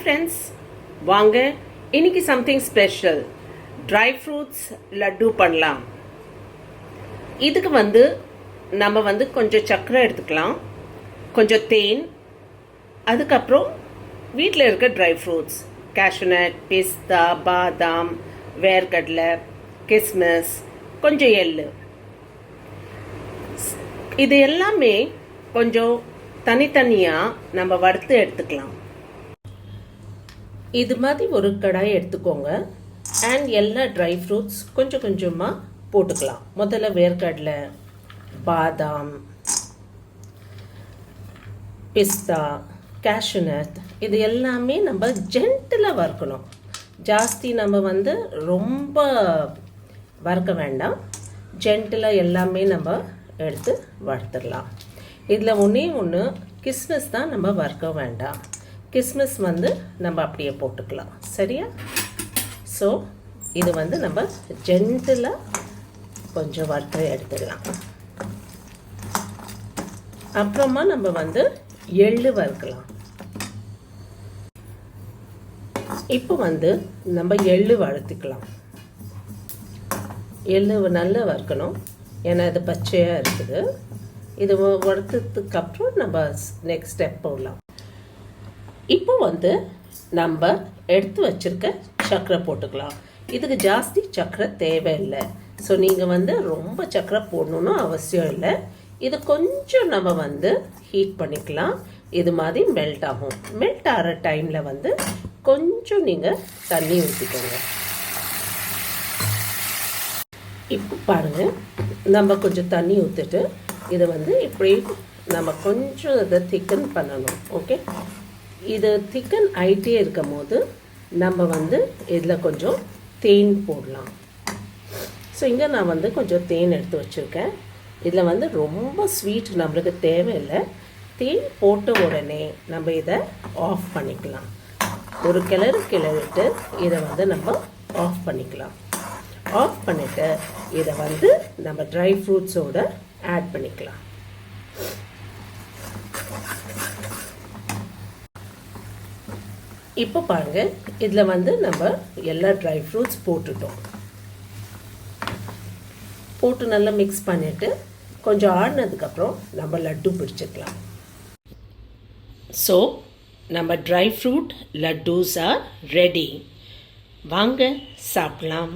Friends வாங்க இன்னைக்கு something special dry fruits laddu பண்ணலாம். இதுக்கு வந்து நம்ம வந்து கொஞ்சம் சர்க்கரை எடுத்துக்கலாம். கொஞ்சம் தேன். அதுக்கப்புறம் வீட்டில் இருக்க ட்ரை ஃப்ரூட்ஸ் கேஷ்யூநட் பிஸ்தா பாதாம் வேர்க்கடலை கிஸ்மிஸ் கொஞ்சம் எள்ளு. இது எல்லாமே கொஞ்சம் தனித்தனியாக நம்ம வறுத்து எடுத்துக்கலாம். இது மாதிரி ஒரு கடாய் எடுத்துக்கோங்க. அண்ட் எல்லா ட்ரை ஃப்ரூட்ஸ் கொஞ்சம் கொஞ்சமாக போட்டுக்கலாம். முதல்ல வேர்க்கடலை பாதாம் பிஸ்தா கேஷ்யூநட் இது எல்லாமே நம்ம ஜென்டிலாக வறுக்கணும். ஜாஸ்தி நம்ம வந்து ரொம்ப வறுக்க வேண்டாம். ஜென்டிலாக எல்லாமே நம்ம எடுத்து வறுத்துடலாம். இதில் ஒன்றே ஒன்று கிஸ்மிஸ் தான் நம்ம வறுக்க வேண்டாம். கிஸ்மிஸ் வந்து நம்ம அப்படியே போட்டுக்கலாம். சரியா? ஸோ இது வந்து நம்ம ஜென்டிலாக கொஞ்சம் வறுத்து எடுத்துடலாம் அப்புறமா நம்ம வந்து எள்ளு வறுக்கலாம். இப்போ வந்து நம்ம எள்ளு வறுத்துக்கலாம். எள்ளு நல்லா வறுக்கணும். ஏன்னா இது பச்சையாக இருக்குது. இது வறுத்ததுக்கு அப்புறம் நம்ம நெக்ஸ்ட் ஸ்டெப் போடலாம். இப்போ வந்து நம்ம எடுத்து வச்சிருக்க சர்க்கரை போட்டுக்கலாம். இதுக்கு ஜாஸ்தி சர்க்கரை தேவையில்லை. ஸோ நீங்கள் வந்து ரொம்ப சர்க்கரை போடணுன்னு அவசியம் இல்லை. இது கொஞ்சம் நம்ம வந்து ஹீட் பண்ணிக்கலாம். இது மாதிரி மெல்ட் ஆகும். மெல்ட் ஆகிற டைமில் வந்து கொஞ்சம் நீங்கள் தண்ணி ஊற்றிக்கோங்க இப்போ பாருங்கள் நம்ம கொஞ்சம் தண்ணி ஊற்றிட்டு இதை வந்து இப்படி நம்ம கொஞ்சம் இதை திக்கன் பண்ணணும். ஓகே இது திக்கன் ஆகிட்டே இருக்கும் போது நம்ம வந்து இதில் கொஞ்சம் தேன் போடலாம். ஸோ இங்கே நான் வந்து கொஞ்சம் தேன் எடுத்து வச்சுருக்கேன். இதில் வந்து ரொம்ப ஸ்வீட் நம்மளுக்கு தேவையில்லை. தேன் போட்ட உடனே நம்ம இதை ஆஃப் பண்ணிக்கலாம். ஒரு கிளறு கிளறிட்டு இதை வந்து நம்ம ஆஃப் பண்ணிக்கலாம். ஆஃப் பண்ணிவிட்டு இதை வந்து நம்ம ட்ரை ஃப்ரூட்ஸோட ஆட் பண்ணிக்கலாம். இப்போ பாருங்கள் இதில் வந்து நம்ம எல்லா ட்ரை ஃப்ரூட்ஸ் போட்டுட்டோம். போட்டு நல்லா மிக்ஸ் பண்ணிவிட்டு கொஞ்சம் ஆடினதுக்கப்புறம் நம்ம லட்டு பிடிச்சிக்கலாம். ஸோ நம்ம dry fruit laddus are ready வாங்க சாப்பிடலாம்.